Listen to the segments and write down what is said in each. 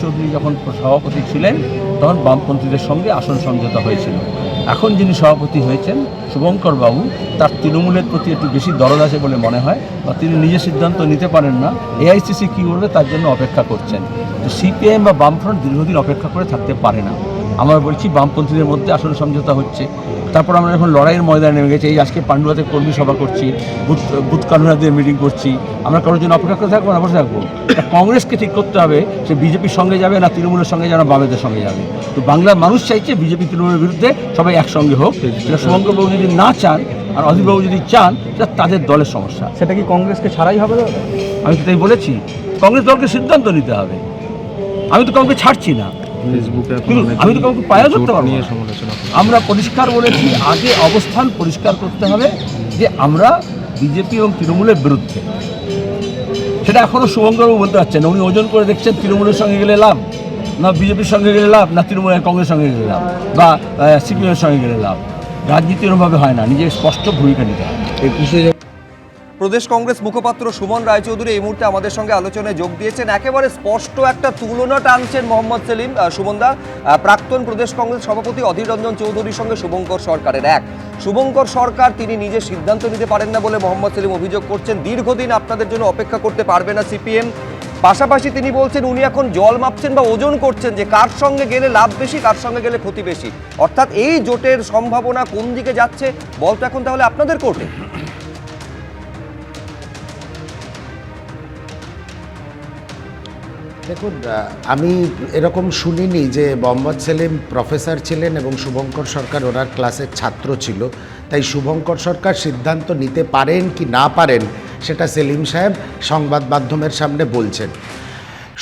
রায়চৌধুরী যখন সভাপতি ছিলেন, তখন বামপন্থীদের সঙ্গে আসন সমঝোতা হয়েছিল। এখন যিনি সভাপতি হয়েছেন, শুভঙ্কর বাবু, তার তৃণমূলের প্রতি একটু বেশি দরদ আছে বলে মনে হয়, বা তিনি নিজে সিদ্ধান্ত নিতে পারেন না, এআইসিসি কী করবে তার জন্য অপেক্ষা করছেন। তো সিপিআইএম বা বামফ্রন্ট দীর্ঘদিন অপেক্ষা করে থাকতে পারে না। আমরা বলছি বামপন্থীদের মধ্যে আসন সমঝোতা হচ্ছে। তারপর আমরা এখন লড়াইয়ের ময়দানে নেমে গেছি এই আজকে পান্ডুয়াতে কর্মী সভা করছি বুথ বুথ কনভেনারদের মিটিং করছি আমরা কারোর জন্য অপেক্ষা করে থাকব না বসে থাকব? কংগ্রেসকে ঠিক করতে হবে সে বিজেপির সঙ্গে যাবে না তৃণমূলের সঙ্গে যাবে না বামেদের সঙ্গে যাবে। তো বাংলার মানুষ চাইছে বিজেপি তৃণমূলের বিরুদ্ধে সবাই একসঙ্গে হোক সেটা শুভঙ্করবাবু যদি না চান আর অধীরবাবু যদি চান সেটা তাদের দলের সমস্যা। সেটা কি কংগ্রেসকে ছাড়াই হবে আমি তো তাই বলেছি কংগ্রেস দলকে সিদ্ধান্ত নিতে হবে। আমি তো কাউকে ছাড়ছি না। ফেসবুকে এখন আমি তো কাউকে ধরতে পারব আমরা পরিষ্কার বলেছি আগে অবস্থান পরিষ্কার করতে হবে যে আমরা বিজেপি এবং তৃণমূলের বিরুদ্ধে। সেটা এখনও শুভঙ্করবাবু বলতে পারছেন উনি ওজন করে দেখছেন তৃণমূলের সঙ্গে গেলে লাভ না বিজেপির সঙ্গে গেলে লাভ না তৃণমূল কংগ্রেসের সঙ্গে গেলে লাভ বা সিপিএমের সঙ্গে গেলে লাভ। রাজনীতি এরমভাবে হয় না। নিজের স্পষ্ট ভূমিকা নিতে হয় প্রদেশ কংগ্রেস মুখপাত্র সুমন রায়চৌধুরী এই মুহূর্তে আমাদের সঙ্গে আলোচনায় যোগ দিয়েছেন। একেবারে স্পষ্ট একটা তুলনা টানছেন মোহাম্মদ সেলিম। সুমনদা প্রাক্তন প্রদেশ কংগ্রেস সভাপতি অধীর রঞ্জন চৌধুরীর সঙ্গে শুভঙ্কর সরকারের এক। শুভঙ্কর সরকার, তিনি নিজে সিদ্ধান্ত নিতে পারেন না বলে মোহাম্মদ সেলিম অভিযোগ করছেন। দীর্ঘদিন আপনাদের জন্য অপেক্ষা করতে পারবে না সিপিএম। পাশাপাশি তিনি বলছেন, উনি এখন জল মাপছেন বা ওজন করছেন যে কার সঙ্গে গেলে লাভ বেশি, কার সঙ্গে গেলে ক্ষতি বেশি। অর্থাৎ এই জোটের সম্ভাবনা কোন দিকে যাচ্ছে বল তো এখন তাহলে আপনাদের কোর্টে দেখুন আমি এরকম শুনিনি যে মোহাম্মদ সেলিম প্রফেসর ছিলেন এবং শুভঙ্কর সরকার ওনার ক্লাসের ছাত্র ছিল। তাই শুভঙ্কর সরকার সিদ্ধান্ত নিতে পারেন কি না পারেন, সেটা সেলিম সাহেব সংবাদ মাধ্যমের সামনে বলছেন।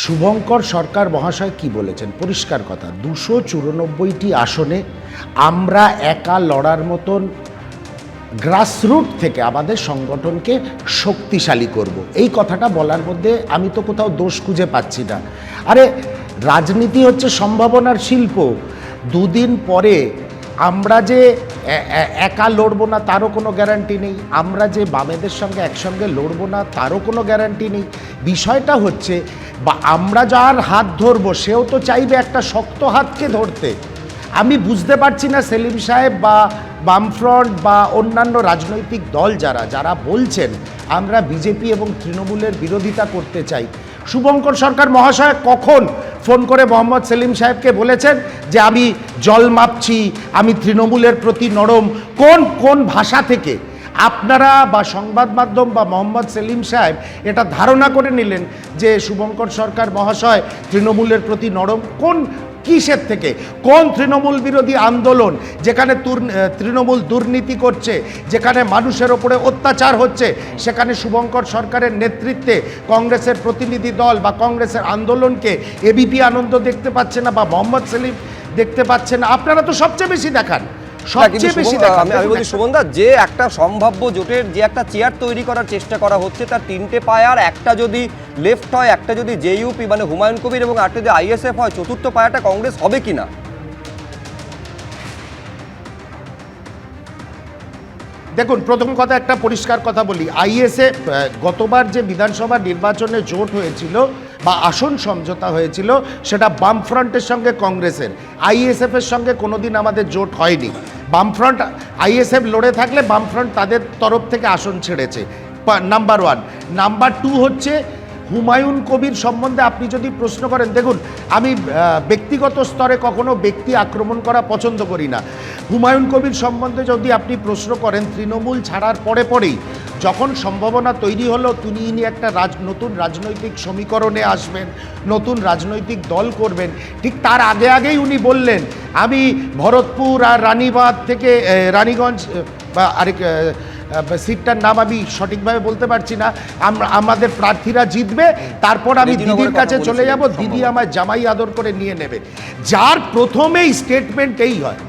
শুভঙ্কর সরকার মহাশয় কি বলেছেন? পরিষ্কার কথা, দুশো চুরানব্বইটি আসনে আমরা একা লড়ার মতন গ্রাসরুট থেকে আমাদের সংগঠনকে শক্তিশালী করব। এই কথাটা বলার মধ্যে আমি তো কোথাও দোষ খুঁজে পাচ্ছি না। আরে, রাজনীতি হচ্ছে সম্ভাবনার শিল্প। দুদিন পরে আমরা যে একা লড়বো না, তারও কোনো গ্যারান্টি নেই। আমরা যে বামেদের সঙ্গে একসঙ্গে লড়বো না, তারও কোনো গ্যারান্টি নেই। বিষয়টা হচ্ছে, বা আমরা যার হাত ধরবো, সেও তো চাইবে একটা শক্ত হাতকে ধরতে। আমি বুঝতে পারছি না সেলিম সাহেব বা বামফ্রন্ট বা অন্যান্য রাজনৈতিক দল যারা যারা বলছেন, আমরা বিজেপি এবং তৃণমূলের বিরোধিতা করতে চাই। শুভঙ্কর সরকার মহাশয় কখন ফোন করে মোহাম্মদ সেলিম সাহেবকে বলেছেন যে আমি জল মাপছি, আমি তৃণমূলের প্রতি নরম। কোন কোন ভাষা থেকে? আপনারা বা সংবাদ মাধ্যম বা মোহাম্মদ সেলিম সাহেব এটা ধারণা করে নিলেন যে শুভঙ্কর সরকার মহাশয় তৃণমূলের প্রতি নরম। কোন কিসের থেকে? কোন তৃণমূল বিরোধী আন্দোলন যেখানে তৃণমূল দুর্নীতি করছে, যেখানে মানুষের ওপরে অত্যাচার হচ্ছে, সেখানে শুভঙ্কর সরকারের নেতৃত্বে কংগ্রেসের প্রতিনিধি দল বা কংগ্রেসের আন্দোলনকে এবিপি আনন্দ দেখতে পাচ্ছে না বা মোহাম্মদ সেলিম দেখতে পাচ্ছে না? আপনারা তো সবচেয়ে বেশি দেখান। সবচেয়ে বেশি আমি আমি বলছি সুমনদা যে একটা সম্ভাব্য জোটের যে একটা চেয়ার তৈরি করার চেষ্টা করা হচ্ছে তার তিনটে পায়ার একটা যদি লেফট হয় একটা যদি জেইউপি মানে হুমায়ুন কবির এবং আটটা যদি আইএসএফ হয় চতুর্থ পায়াটা কংগ্রেস হবে কিনা? দেখুন প্রথম কথা একটা পরিষ্কার কথা বলি। আইএসএ গতবার যে বিধানসভা নির্বাচনে জোট হয়েছিল বা আসন সমঝোতা হয়েছিল সেটা বামফ্রন্টের সঙ্গে কংগ্রেসের। আইএসএফ এর সঙ্গে কোনোদিন আমাদের জোট হয়নি। বামফ্রন্ট আইএসএফ লড়ে থাকলে বামফ্রন্ট তাদের তরফ থেকে আসন ছেড়েছে। নাম্বার ওয়ান নাম্বার টু হচ্ছে হুমায়ুন কবির সম্বন্ধে আপনি যদি প্রশ্ন করেন, দেখুন, আমি ব্যক্তিগত স্তরে কখনো ব্যক্তি আক্রমণ করা পছন্দ করি না। হুমায়ুন কবির সম্বন্ধে যদি আপনি প্রশ্ন করেন, তৃণমূল ছাড়ার পরে পরেই যখন সম্ভাবনা তৈরি হলো তিনি ইনি একটা রাজ নতুন রাজনৈতিক সমীকরণে আসবেন নতুন রাজনৈতিক দল করবেন। ঠিক তার আগে আগেই উনি বললেন আমি ভরতপুর আর রানীবাঁধ থেকে রানীগঞ্জ বা আরেক সিটটার নাম আমি সঠিকভাবে বলতে পারছি না। আমরা আমাদের প্রার্থীরা জিতবে তারপর আমি দিদির কাছে চলে যাব দিদি। আমায় জামাই আদর করে নিয়ে নেবে। যার প্রথমেই স্টেটমেন্ট এই হয়।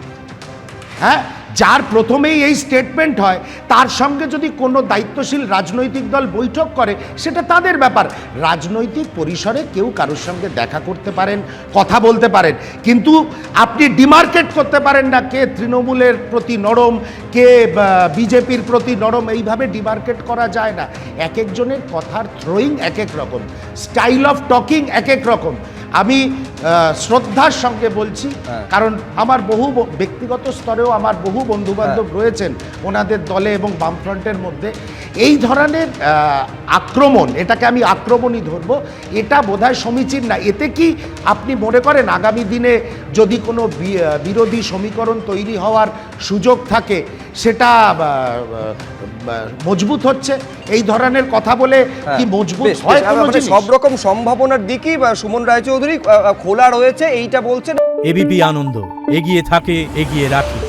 হ্যাঁ? যার প্রথমেই এই স্টেটমেন্ট হয়, তার সঙ্গে যদি কোনো দায়িত্বশীল রাজনৈতিক দল বৈঠক করে, সেটা তাদের ব্যাপার। রাজনৈতিক পরিসরে কেউ কারোর সঙ্গে দেখা করতে পারেন, কথা বলতে পারেন। কিন্তু আপনি ডিমার্কেট করতে পারেন না কে তৃণমূলের প্রতি নরম, কে বিজেপির প্রতি নরম, এইভাবে ডিমার্কেট করা যায় না। এক একজনের কথার থ্রোয়িং এক এক রকম স্টাইল অফ টকিং এক এক রকম। আমি শ্রদ্ধার সঙ্গে বলছি হ্যাঁ। কারণ আমার বহু ব্যক্তিগত স্তরেও আমার বহু বন্ধু বান্ধব রয়েছেন ওনাদের দলে এবং বামফ্রন্টের মধ্যে। এই ধরনের আক্রমণ এটাকে আমি আক্রমণই ধরবো এটা বোধহয় সমীচীন না। এতে কি আপনি মনে করেন আগামী দিনে যদি কোনো বিরোধী সমীকরণ তৈরি হওয়ার সুযোগ থাকে সেটা মজবুত হচ্ছে এই ধরনের কথা বলে কি মজবুত হ্যাঁ, হয় কোনো মানে জিনিস? সব রকম সম্ভাবনার দিকই বা সুমন রায়চৌধুরী খোলা রয়েছে এইটা বলছেন। এবিপি আনন্দ এগিয়ে থাকে এগিয়ে রাখে।